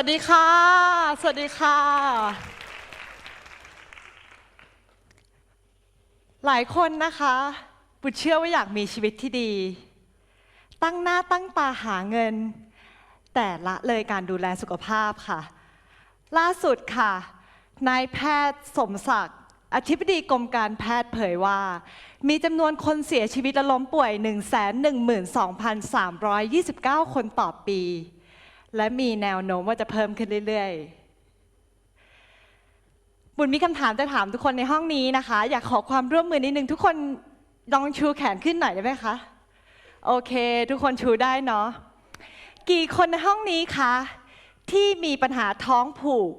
วัสดีค่ะ สวัสดีค่ะ หลายคนนะคะบุตรเชื่อว่าอยากมีชีวิตที่ดี ตั้งหน้าตั้งตาหาเงิน แต่ละเลยการดูแลสุขภาพค่ะ ล่าสุดค่ะ นายแพทย์สมศักดิ์อธิบดีกรมการแพทย์เผยว่า มีจำนวนคนเสียชีวิตและล้มป่วย 112,329 คนต่อปี และมีแนวโน้มว่าจะเพิ่มขึ้นเรื่อยๆ บุญมีคำถามจะถามทุกคนในห้องนี้นะคะ อยากขอความร่วมมือนิดนึง ทุกคนลองชูแขนขึ้นหน่อยได้ไหมคะ โอเค ทุกคนชูได้เนาะ กี่คนในห้องนี้คะ ที่มีปัญหาท้องผูก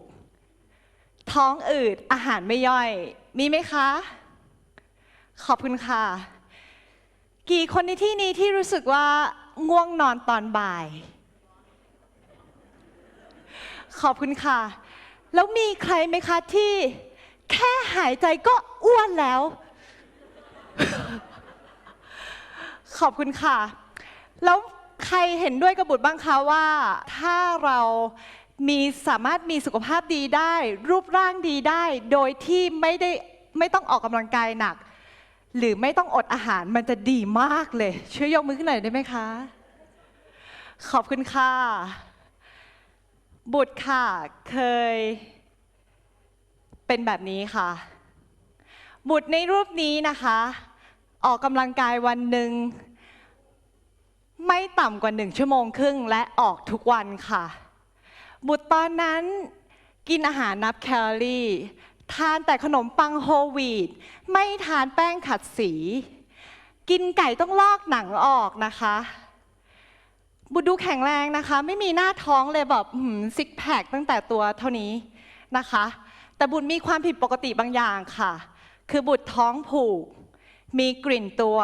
ท้องอืด อาหารไม่ย่อย มีไหมคะ ขอบคุณค่ะ กี่คนในที่นี้ที่รู้สึกว่าง่วงนอนตอนบ่าย ขอบคุณค่ะ แล้วมีใครไหมคะที่แค่หายใจก็อ้วนแล้ว ขอบคุณค่ะ แล้วใครเห็นด้วยกับบุตรบ้างคะว่าถ้าเรามีสามารถมีสุขภาพดีได้ รูปร่างดีได้ โดยที่ไม่ได้ไม่ต้องออกกำลังกายหนัก หรือไม่ต้องอดอาหารมันจะดีมากเลย ช่วยยกมือขึ้นหน่อยได้ไหมคะ ขอบคุณค่ะ บุตรค่ะเคยเป็นแบบนี้ค่ะ บุตรในรูปนี้นะคะ ออกกำลังกายวันหนึ่งไม่ต่ำกว่าหนึ่งชั่วโมงครึ่งและออกทุกวันค่ะ บุตรตอนนั้นกินอาหารนับแคลอรี่ ทานแต่ขนมปังโฮลวีตไม่ทานแป้งขัดสี กินไก่ต้องลอกหนังออกนะคะ บุตรดูแข็งแรงนะคะ ไม่มีหน้าท้องเลยแบบซิกแพคตั้งแต่ตัวเท่านี้นะคะ แต่บุตรมีความผิดปกติบางอย่างค่ะ คือบุตรท้องผูก มีกลิ่นตัว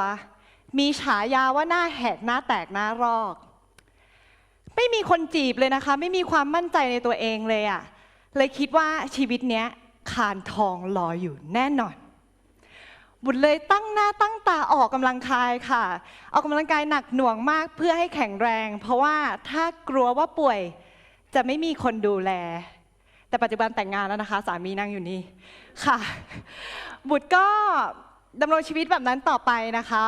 มีฉายาว่าหน้าแหกหน้าแตกหน้ารอก ไม่มีคนจีบเลยนะคะ ไม่มีความมั่นใจในตัวเองเลยอะ่ะเลยคิดว่าชีวิตเนี้ยคานทองรออยู่แน่นอน บุญเลยตั้งหน้าตั้งตาออกกำลังกายค่ะ ออกกำลังกายหนักหน่วงมากเพื่อให้แข็งแรง เพราะว่าถ้ากลัวว่าป่วยจะไม่มีคนดูแล แต่ปัจจุบันแต่งงานแล้วนะคะ สามีนั่งอยู่นี่ค่ะ บุตรก็ดำรงชีวิตแบบนั้นต่อไปนะคะ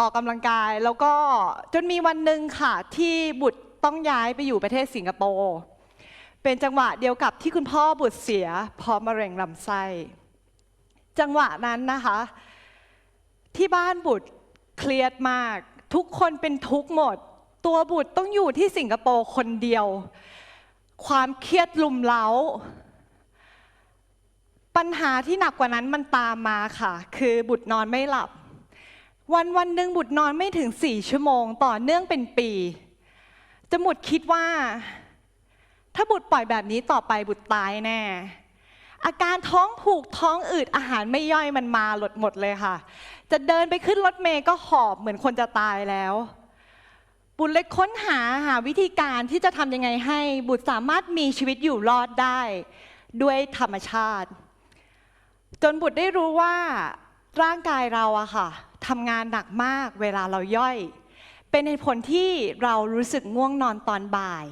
ออกกำลังกายแล้วก็จนมีวันหนึ่งค่ะ ที่บุตรต้องย้ายไปอยู่ประเทศสิงคโปร์เป็นจังหวะเดียวกับที่คุณพ่อบุตรเสียเพราะมะเร็งลำไส้ จังหวะนั้นนะคะ ที่บ้านบุตรเครียดมาก ทุกคนเป็นทุกข์หมด ตัวบุตรต้องอยู่ที่สิงคโปร์คนเดียว ความเครียดลุมเล้า ปัญหาที่หนักกว่านั้นมันตามมาค่ะ คือบุตรนอนไม่หลับ วันวันหนึ่งบุตรนอนไม่ถึงสี่ชั่วโมง ต่อเนื่องเป็นปีจะบุตรคิดว่า ถ้าบุตรปล่อยแบบนี้ต่อไปบุตรตายแน่ อาการท้องผูกท้องอืดอาหารไม่ย่อยมันมาหลดหมดเลยค่ะ จะเดินไปขึ้นรถเมย์ก็หอบเหมือนคนจะตายแล้วบุตรเลยค้นหาหาวิธีการที่จะทำยังไงให้ บุตรสามารถมีชีวิตอยู่รอดได้ ด้วยธรรมชาติ จนบุตรได้รู้ว่าร่างกายเราอะค่ะทำงานหนักมากเวลาเราย่อย เป็นเหตุผลที่เรารู้สึกง่วงนอนตอนบ่าย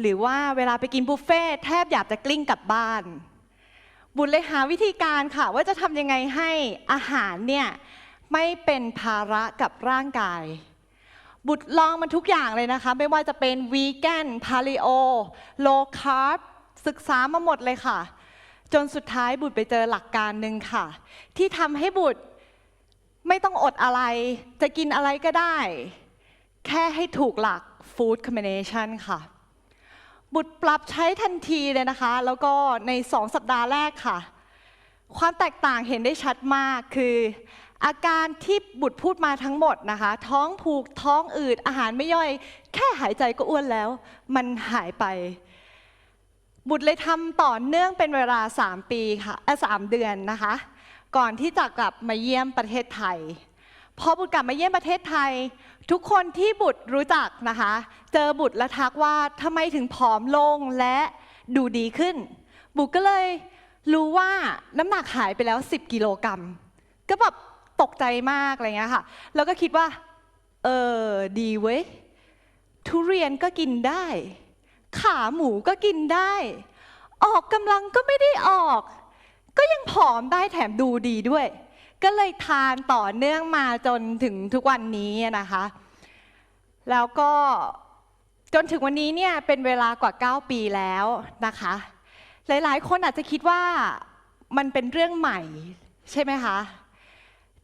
หรือว่าเวลาไปกินบุฟเฟ่ต์แทบอยากจะกลิ้งกลับบ้าน บุตรเลยหาวิธีการค่ะ ว่าจะทำยังไงให้อาหารเนี่ยไม่เป็นภาระกับร่างกาย บุตรลองมันทุกอย่างเลยนะคะ ไม่ว่าจะเป็นวีแกนพาลิโอโลคาร์บศึกษามาหมดเลยค่ะ จนสุดท้ายบุตรไปเจอหลักการหนึ่งค่ะ ที่ทำให้บุตรไม่ต้องอดอะไร จะกินอะไรก็ได้ แค่ให้ถูกหลัก Food Combination ค่ะ บุตรปรับใช้ทันทีเลยนะคะ แล้วก็ในสองสัปดาห์แรกค่ะ ความแตกต่างเห็นได้ชัดมากคือ อาการที่บุตรพูดมาทั้งหมดนะคะ ท้องผูกท้องอืดอาหารไม่ย่อย แค่หายใจก็อ้วนแล้ว มันหายไป บุตรเลยทำต่อเนื่องเป็นเวลา 3 ปีค่ะสามเดือนนะคะ ก่อนที่จะกลับมาเยี่ยมประเทศไทย พอบุตรกลับมาเยี่ยมประเทศไทย ทุกคนที่บุตรรู้จักนะคะ เจอบุตรและทักว่าทำไมถึงผอมลงและดูดีขึ้น บุตรก็เลยรู้ว่าน้ำหนักหายไปแล้ว 10 กิโลกรัมก็แบบตกใจมากอะไรเงี้ยค่ะ แล้วก็คิดว่า เออดีเว้ย ทุเรียนก็กินได้ ขาหมูก็กินได้ ออกกำลังก็ไม่ได้ออก ก็ยังผอมได้แถมดูดีด้วย ก็เลยทานต่อเนื่องมาจนถึงทุกวันนี้นะคะ แล้วก็จนถึงวันนี้เนี่ยเป็นเวลากว่า 9 ปีแล้วนะคะ หลายๆ คนอาจจะคิดว่ามันเป็นเรื่องใหม่ใช่ไหมคะ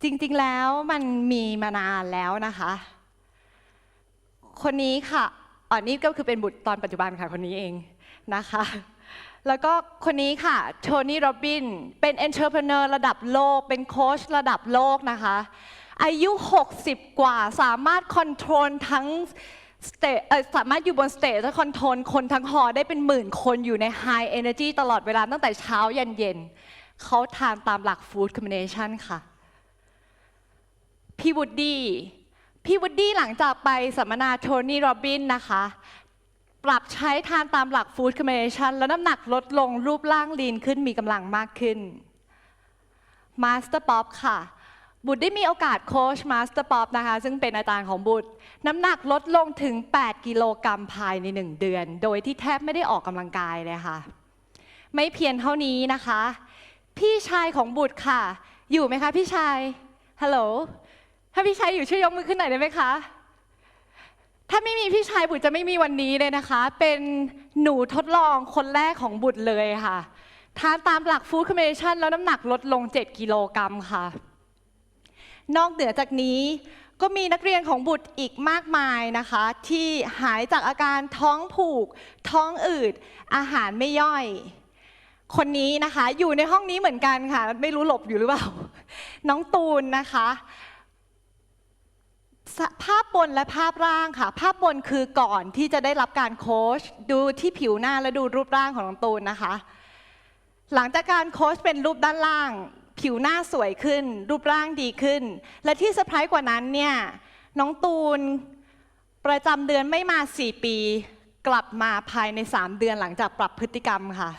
จริงๆแล้วมันมีมานานแล้วนะคะ คนนี้ค่ะอ๋อนี่ก็คือเป็นบุตรตอนปัจจุบันค่ะคนนี้เองนะคะ แล้วก็คนนี้ค่ะโทนี่โรบิน เป็น entrepreneur ระดับโลก เป็นโค้ชระดับโลกนะคะ อายุ 60 กว่าสามารถคอนโทรลทั้งสเตสามารถอยู่บนสเตจและคอนโทรลคนทั้งหอได้เป็นหมื่นคนอยู่ใน High Energy ตลอดเวลาตั้งแต่เช้ายันเย็น เขาทานตามหลัก Food Combination ค่ะ พี่วูดดี้พี่วูดดี้หลังจากไปสัมมนาโทนี่โรบินนะคะ ปรับใช้ทานตามหลัก Food Combination แล้วน้ำหนักลดลงรูปร่างลีนขึ้นมีกำลังมากขึ้นมาสเตอร์ป๊อปค่ะบุตรได้มีโอกาสโค้ชมาสเตอร์ป๊อปนะคะ ซึ่งเป็นอาจารย์ของบุตร น้ำหนักลดลงถึง 8 กิโลกรัมภายใน 1 เดือน โดยที่แทบไม่ได้ออกกำลังกายเลยค่ะ ไม่เพียงเท่านี้นะคะ พี่ชายของบุตรค่ะ อยู่ไหมคะพี่ชายฮัลโหลถ้าพี่ชายอยู่ช่วยยกมือขึ้นหน่อยได้ไหมคะ ถ้าไม่มีพี่ชายบุตรจะไม่มีวันนี้เลยนะคะ เป็นหนูทดลองคนแรกของบุตรเลยค่ะทานตามหลักฟู้ดคอมเมชั่นแล้วน้ำหนักลดลง 7 กิโลกรัมค่ะ นอกเหนือจากนี้ก็มีนักเรียนของบุตรอีกมากมายนะคะ ที่หายจากอาการท้องผูก ท้องอืด อาหารไม่ย่อย คนนี้นะคะ อยู่ในห้องนี้เหมือนกันค่ะ ไม่รู้หลบอยู่หรือเปล่า น้องตูนนะคะ ภาพบนและภาพร่างค่ะ ภาพบนคือก่อนที่จะได้รับการโค้ชดูที่ผิวหน้าและดูรูปร่างของน้องตูนนะคะ หลังจากการโค้ชเป็นรูปด้านล่าง ผิวหน้าสวยขึ้น รูปร่างดีขึ้น และที่เซอร์ไพรส์กว่านั้นเนี่ยน้องตูนประจำเดือนไม่มา 4 ปี กลับมาภายใน 3 เดือนหลังจากปรับพฤติกรรมค่ะ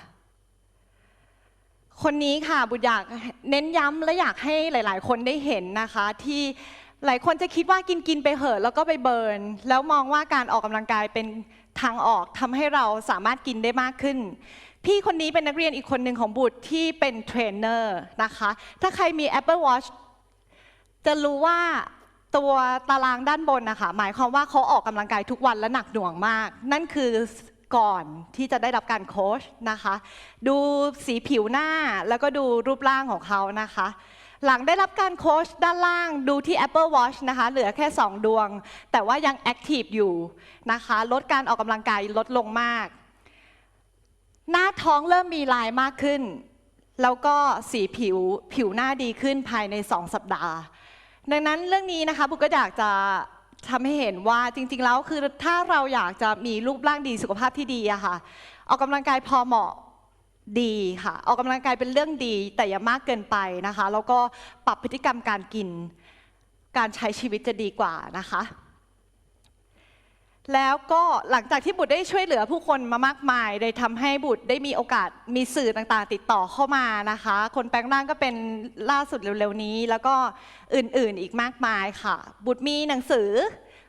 คนนี้ค่ะบุตรอยากเน้นย้ำและอยากให้หลาย ๆ คนได้เห็นนะคะที่ หลายคนจะคิดว่ากินกินไปเหอะแล้วก็ไปเบิร์น แล้วมองว่าการออกกำลังกายเป็นทางออกทำให้เราสามารถกินได้มากขึ้น พี่คนนี้เป็นนักเรียนอีกคนหนึ่งของบุตรที่เป็นเทรนเนอร์นะคะ ถ้าใครมี Apple Watch จะรู้ว่าตัวตารางด้านบนนะคะ หมายความว่าเขาออกกำลังกายทุกวันและหนักหน่วงมาก นั่นคือก่อนที่จะได้รับการโค้ชนะคะ ดูสีผิวหน้าแล้วก็ดูรูปร่างของเขานะคะ หลังได้รับการโค้ชด้านล่างดูที่ Apple Watch นะคะ เหลือแค่ 2 ดวง แต่ว่ายังแอคทีฟอยู่นะคะ ลดการออกกำลังกายลดลงมาก หน้าท้องเริ่มมีลายมากขึ้น แล้วก็สีผิวผิวหน้าดีขึ้นภายใน 2 สัปดาห์ ดังนั้นเรื่องนี้นะคะบุกก็อยากจะทำให้เห็นว่าจริง ๆ แล้วคือถ้าเราอยากจะมีรูปร่างดีสุขภาพที่ดีอะค่ะ ออกกำลังกายพอเหมาะ ดีค่ะ ออกกำลังกายเป็นเรื่องดี แต่อย่ามากเกินไปนะคะ แล้วก็ปรับพฤติกรรมการกิน การใช้ชีวิตจะดีกว่านะคะ แล้วก็หลังจากที่บุตรได้ช่วยเหลือผู้คนมามากมายได้ทำให้บุตรได้มีโอกาสมีสื่อต่างๆ ติดต่อเข้ามานะคะ คนแปลงร่างก็เป็นล่าสุดเร็วๆนี้ แล้วก็อื่นๆอีกมากมายค่ะ บุตรมีหนังสือ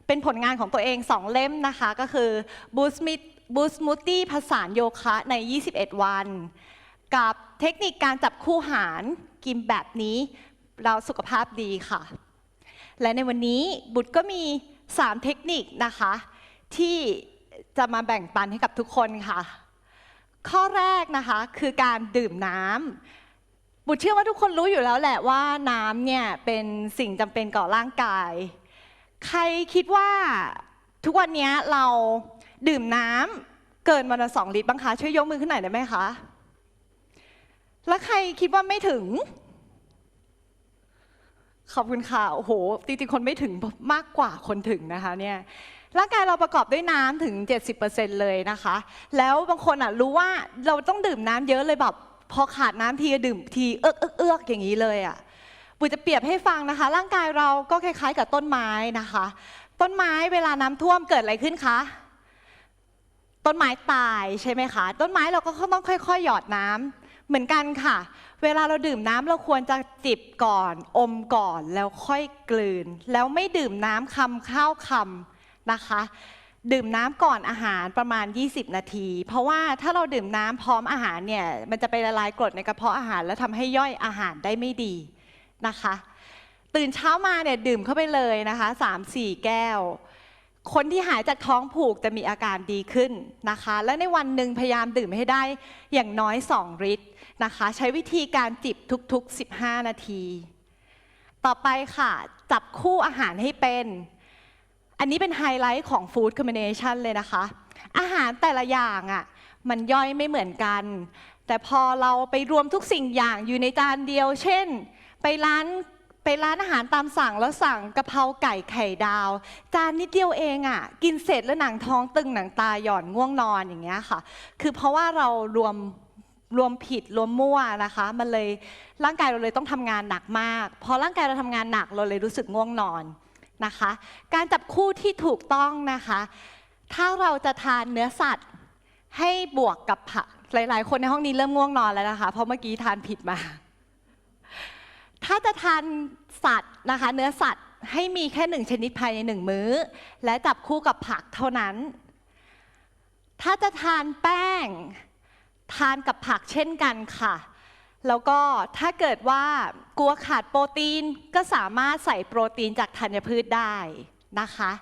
เป็นผลงานของตัวเองสองเล่มนะคะ ก็คือ Boost Meet Boost Smoothie ผสานโยคะใน 21 วัน กับเทคนิคการจับคู่หารกินแบบนี้ เราสุขภาพดีค่ะ และในวันนี้บุตรก็มี 3 เทคนิคนะคะ ที่จะมาแบ่งปันให้กับทุกคนค่ะ ข้อแรกนะคะคือการดื่มน้ำบุตรเชื่อว่าทุกคนรู้อยู่แล้วแหละว่าน้ำเนี่ยเป็นสิ่งจำเป็นก่อร่างกาย ใครคิดว่าทุกวันนี้เรา ดื่มน้ำเกินวันละสองลิตรบ้างคะช่วยยกมือขึ้นหน่อยได้ไหมคะ แล้วใครคิดว่าไม่ถึง ขอบคุณค่ะ โอ้โหจริงๆคนไม่ถึงมากกว่าคนถึงนะคะเนี่ยร่างกายเราประกอบด้วยน้ำถึง 70%เลยนะคะ แล้วบางคนอะรู้ว่าเราต้องดื่มน้ำเยอะเลยแบบพอขาดน้ำทีดื่มทีเอื้อกเอื้อกเอื้อกอย่างนี้เลยอะปุ๋ยจะเปรียบให้ฟังนะคะ ร่างกายเราก็คล้ายๆกับต้นไม้นะคะ ต้นไม้เวลาน้ำท่วมเกิดอะไรขึ้นคะ ต้นไม้ตายใช่ไหมคะ ต้นไม้เราก็ต้องค่อยๆ หยอดน้ำเหมือนกันค่ะ เวลาเราดื่มน้ำเราควรจะจิบก่อน อมก่อนแล้วค่อยกลืน แล้วไม่ดื่มน้ำคำข้าวคำนะคะ ดื่มน้ำก่อนอาหารประมาณ 20 นาที เพราะว่าถ้าเราดื่มน้ำพร้อมอาหารเนี่ยมันจะไปละลายกรดในกระเพาะอาหารแล้วทำให้ย่อยอาหารได้ไม่ดีนะคะ ตื่นเช้ามาเนี่ยดื่มเข้าไปเลยนะคะ 3-4 แก้ว คนที่หายจากท้องผูกจะมีอาการดีขึ้นนะคะ และในวันหนึ่งพยายามดื่มให้ได้อย่างน้อย 2 ลิตรนะคะ ใช้วิธีการจิบทุกๆ 15 นาที ต่อไปค่ะจับคู่อาหารให้เป็น อันนี้เป็นไฮไลท์ของฟู้ดคอมบิเนชันเลยนะคะ อาหารแต่ละอย่างอะมันย่อยไม่เหมือนกัน แต่พอเราไปรวมทุกสิ่งอย่างอยู่ในจานเดียว เช่น ไปร้าน ร้านอาหารตามสั่งแล้วสั่งกะเพราไก่ไข่ดาว จานนิดเดียวเองอะ กินเสร็จแล้วหนังท้องตึงหนังตาหย่อนง่วงนอนอย่างเงี้ยค่ะ คือเพราะว่าเรารวมรวมผิดรวมมั่วนะคะ มันเลยร่างกายเราเลยต้องทำงานหนักมาก พอร่างกายเราทำงานหนักเราเลยรู้สึกง่วงนอนนะคะ การจับคู่ที่ถูกต้องนะคะ ถ้าเราจะทานเนื้อสัตว์ให้บวกกับผักหลาย ๆ คนในห้องนี้เริ่มง่วงนอนแล้วนะคะ เพราะเมื่อกี้ทานผิดมา ถ้าจะทานสัตว์นะคะ เนื้อสัตว์ให้มีแค่หนึ่งชนิดภายในหนึ่งมื้อ และจับคู่กับผักเท่านั้น ถ้าจะทานแป้ง ทานกับผักเช่นกันค่ะ แล้วก็ถ้าเกิดว่ากลัวขาดโปรตีนก็สามารถใส่โปรตีนจากธัญพืชได้นะคะ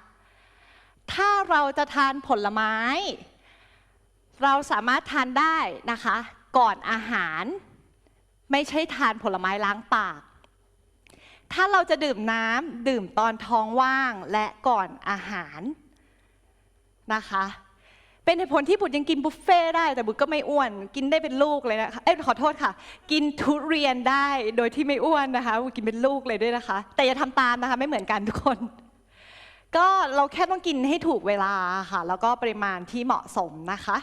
ถ้าเราจะทานผลไม้ เราสามารถทานได้นะคะ ก่อนอาหาร ไม่ใช่ทานผลไม้ล้างปาก ถ้าเราจะดื่มน้ำดื่มตอนท้องว่างและก่อนอาหารนะคะ เป็นเหตุผลที่บุตรยังกินบุฟเฟ่ได้ แต่บุตรก็ไม่อ้วน กินได้เป็นลูกเลยนะคะเอ้ขอโทษค่ะ กินทุเรียนได้โดยที่ไม่อ้วนนะคะบุตรกินเป็นลูกเลยด้วยนะคะ แต่อย่าทำตามนะคะ ไม่เหมือนกันทุกคน ก็เราแค่ต้องกินให้ถูกเวลาค่ะ แล้วก็ปริมาณที่เหมาะสมนะคะ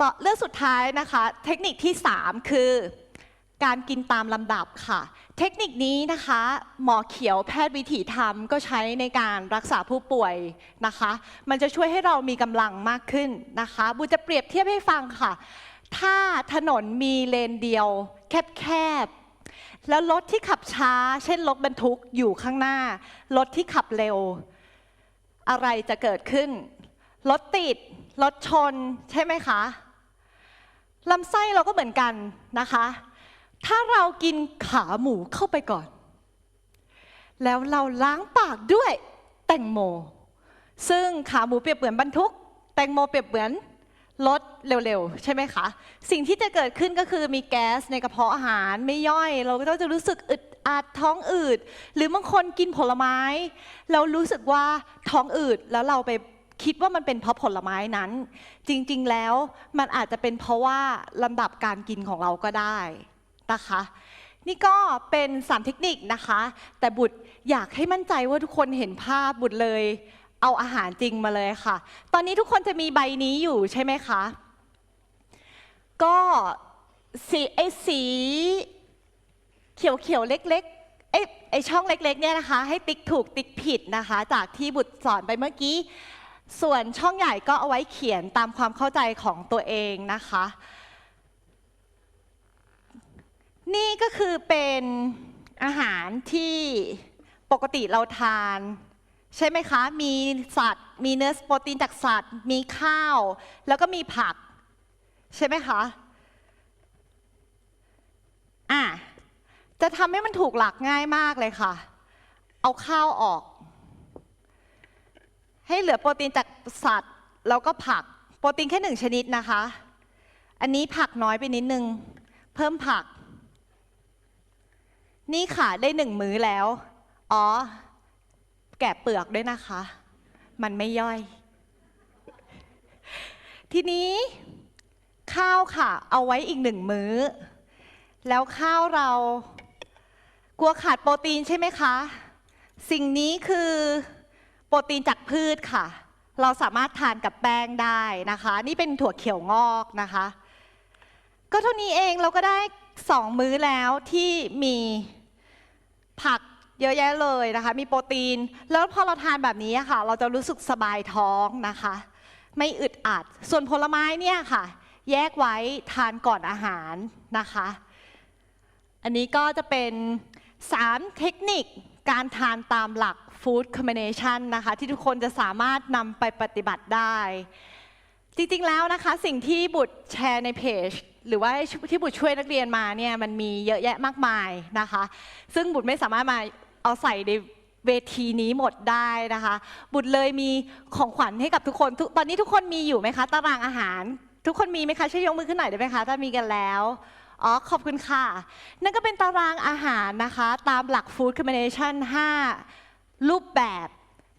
ต่อเรื่องสุดท้ายนะคะ เทคนิคที่ 3 คือ การกินตามลำดับค่ะ เทคนิคนี้นะคะ หมอเขียวแพทย์วิถีธรรมก็ใช้ในการรักษาผู้ป่วยนะคะ มันจะช่วยให้เรามีกำลังมากขึ้นนะคะบูจะเปรียบเทียบให้ฟังค่ะ ถ้าถนนมีเลนเดียว แคบๆ แล้วรถที่ขับช้า เช่นรถบรรทุกอยู่ข้างหน้า รถที่ขับเร็ว อะไรจะเกิดขึ้น รถติด รถชนใช่ไหมคะ ลำไส้เราก็เหมือนกันนะคะ ถ้าเรากินขาหมูเข้าไปก่อน แล้วเราล้างปากด้วยแตงโม ซึ่งขาหมูเปรียบเหมือนบรรทุก แตงโมเปรียบเหมือนรถเร็วๆ ใช่ไหมคะ สิ่งที่จะเกิดขึ้นก็คือมีแก๊สในกระเพาะอาหารไม่ย่อย เราก็จะรู้สึกอึดอัดท้องอืด หรือบางคนกินผลไม้แล้วรู้สึกว่าท้องอืดแล้วเราไป คิดว่ามันเป็นเพราะผลไม้นั้น จริงๆแล้วมันอาจจะเป็นเพราะว่าลำดับการกินของเราก็ได้นะคะนี่ก็เป็นสามเทคนิคนะคะ แต่บุตรอยากให้มั่นใจว่าทุกคนเห็นภาพบุตรเลย เอาอาหารจริงมาเลยค่ะ ตอนนี้ทุกคนจะมีใบนี้อยู่ใช่ไหมคะ ก็สีไอ้สีเขียวๆเล็กๆไอ้ไอ้ช่องเล็กๆเนี่ยนะคะ ให้ติ๊กถูกติ๊กผิดนะคะ จากที่บุตรสอนไปเมื่อกี้ ส่วนช่องใหญ่ก็เอาไว้เขียนตามความเข้าใจของตัวเองนะคะ นี่ก็คือเป็นอาหารที่ปกติเราทาน ใช่ไหมคะ มีสัตว์ มีเนื้อโปรตีนจากสัตว์ มีข้าว แล้วก็มีผัก ใช่ไหมคะอะจะทำให้มันถูกหลักง่ายมากเลยค่ะ เอาข้าวออก ให้เหลือโปรตีนจากสัตว์ แล้วก็ผัก โปรตีนแค่หนึ่งชนิดนะคะ อันนี้ผักน้อยไปนิดนึง เพิ่มผัก นี่ค่ะได้หนึ่งมื้อแล้ว อ๋อ แกะเปลือกด้วยนะคะ มันไม่ย่อย ทีนี้ข้าวค่ะ เอาไว้อีกหนึ่งมื้อ แล้วข้าวเรากลัวขาดโปรตีนใช่ไหมคะ สิ่งนี้คือ โปรตีนจากพืชค่ะ เราสามารถทานกับแป้งได้นะคะ นี่เป็นถั่วเขียวงอกนะคะ ก็เท่านี้เองเราก็ได้สองมื้อแล้วที่มีผักเยอะแยะเลยนะคะ มีโปรตีน แล้วพอเราทานแบบนี้ค่ะ เราจะรู้สึกสบายท้องนะคะ ไม่อึดอัด ส่วนผลไม้เนี่ยค่ะ แยกไว้ทานก่อนอาหารนะคะ อันนี้ก็จะเป็น 3 เทคนิคการทานตามหลัก Food Combination นะคะที่ทุกคนจะสามารถนำไปปฏิบัติได้ จริงๆแล้วนะคะสิ่งที่บุตรแชร์ในเพจหรือว่าที่บุตรช่วยนักเรียนมาเนี่ยมันมีเยอะแยะมากมายนะคะ ซึ่งบุตรไม่สามารถมาเอาใส่ในเวทีนี้หมดได้นะคะ บุตรเลยมีของขวัญให้กับทุกคน ตอนนี้ทุกคนมีอยู่ไหมคะตารางอาหาร ทุกคนมีไหมคะช่วยยกมือขึ้นหน่อยได้ไหมคะถ้ามีกันแล้วอ๋อขอบคุณค่ะ นั่นก็เป็นตารางอาหารนะคะ ตามหลัก Food Combination 5 รูปแบบ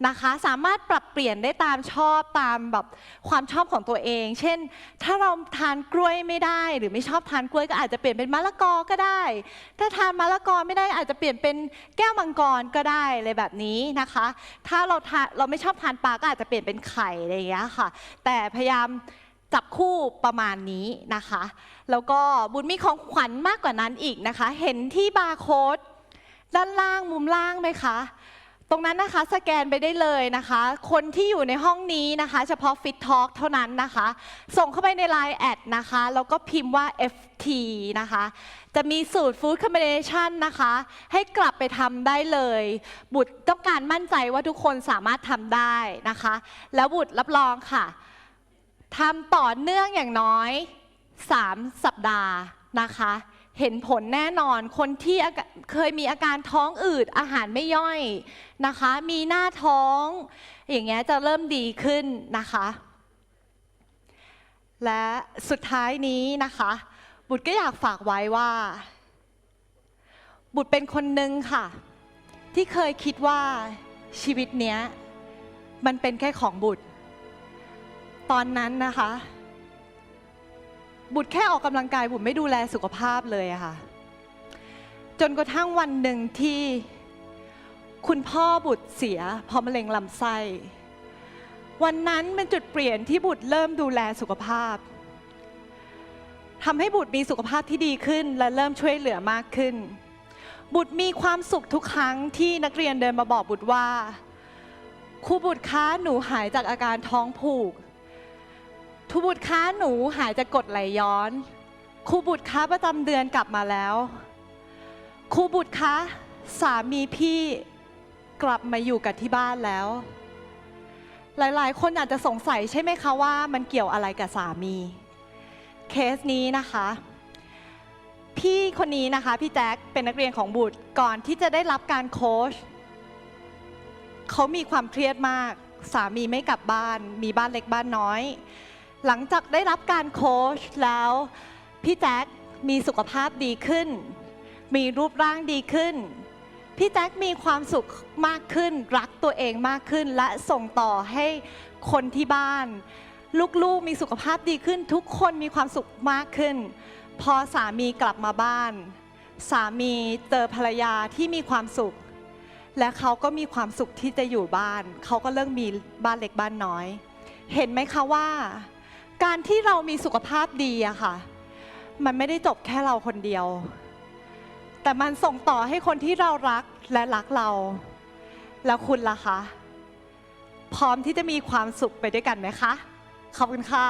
นะคะ สามารถปรับเปลี่ยนได้ตามชอบตามแบบความชอบของตัวเอง เช่น ถ้าเราทานกล้วยไม่ได้ หรือไม่ชอบทานกล้วยก็อาจจะเปลี่ยนเป็นมะละกอก็ได้ ถ้าทานมะละกอไม่ได้อาจจะเปลี่ยนเป็นแก้วมังกรก็ได้เลยแบบนี้นะคะ ถ้าเราทานเราไม่ชอบทานปลาก็อาจจะเปลี่ยนเป็นไข่อะไรอย่างเงี้ยค่ะ แต่พยายามจับคู่ประมาณนี้นะคะ แล้วก็บุญมีของขวัญมากกว่านั้นอีกนะคะ เห็นที่บาร์โค้ดด้านล่างมุมล่างไหมคะ ตรงนั้นนะคะสแกนไปได้เลยนะคะ คนที่อยู่ในห้องนี้นะคะ เฉพาะ Fit Talk เท่านั้นนะคะ ส่งเข้าไปใน Line แอดนะคะ แล้วก็พิมพ์ว่า FT นะคะ จะมีสูตร Food Combination นะคะ ให้กลับไปทำได้เลย บุตรต้องการมั่นใจว่าทุกคนสามารถทำได้นะคะ แล้วบุตรรับรองค่ะทำต่อเนื่องอย่างน้อย 3 สัปดาห์นะคะ เห็นผลแน่นอน คนที่เคยมีอาการท้องอืดอาหารไม่ย่อยนะคะ มีหน้าท้อง อย่างเงี้ยจะเริ่มดีขึ้นนะคะ และสุดท้ายนี้นะคะ บุตรก็อยากฝากไว้ว่า บุตรเป็นคนหนึ่งค่ะ ที่เคยคิดว่าชีวิตเนี้ยมันเป็นแค่ของบุตร ตอนนั้นนะคะ บุตรแค่ออกกำลังกายบุตรไม่ดูแลสุขภาพเลยอะค่ะ จนกระทั่งวันหนึ่งที่ คุณพ่อบุตรเสียเพราะมะเร็งลำไส้ วันนั้นเป็นจุดเปลี่ยนที่บุตรเริ่มดูแลสุขภาพทำให้บุตรมีสุขภาพที่ดีขึ้น และเริ่มช่วยเหลือมากขึ้น บุตรมีความสุขทุกครั้งที่นักเรียนเดินมาบอกบุตรว่าครูบุตรคะหนูหายจากอาการท้องผูก ทุบุตรคะหนูหายจากกดไหลย้อนครูบุตรคะประจำเดือนกลับมาแล้วครูบุตรคะสามีพี่กลับมาอยู่กับที่บ้านแล้ว หลายๆ คนอาจจะสงสัยใช่ไหมคะว่ามันเกี่ยวอะไรกับสามี เคสนี้นะคะ พี่คนนี้นะคะพี่แจ็คเป็นนักเรียนของบุตรก่อนที่จะได้รับการโค้ชเขามีความเครียดมาก สามีไม่กลับบ้าน มีบ้านเล็กบ้านน้อย หลังจากได้รับการโค้ชแล้ว พี่แจ็คมีสุขภาพดีขึ้น มีรูปร่างดีขึ้น พี่แจ็คมีความสุขมากขึ้น รักตัวเองมากขึ้น และส่งต่อให้คนที่บ้าน ลูกๆมีสุขภาพดีขึ้น ทุกคนมีความสุขมากขึ้น พอสามีกลับมาบ้าน สามีเจอภรรยาที่มีความสุข และเขาก็มีความสุขที่จะอยู่บ้าน เขาก็เริ่มมีบ้านเล็กบ้านน้อย เห็นไหมคะว่า การที่เรามีสุขภาพดีอะค่ะ มันไม่ได้จบแค่เราคนเดียว แต่มันส่งต่อให้คนที่เรารักและรักเรา แล้วคุณล่ะคะ พร้อมที่จะมีความสุขไปด้วยกันไหมคะ ขอบคุณค่ะ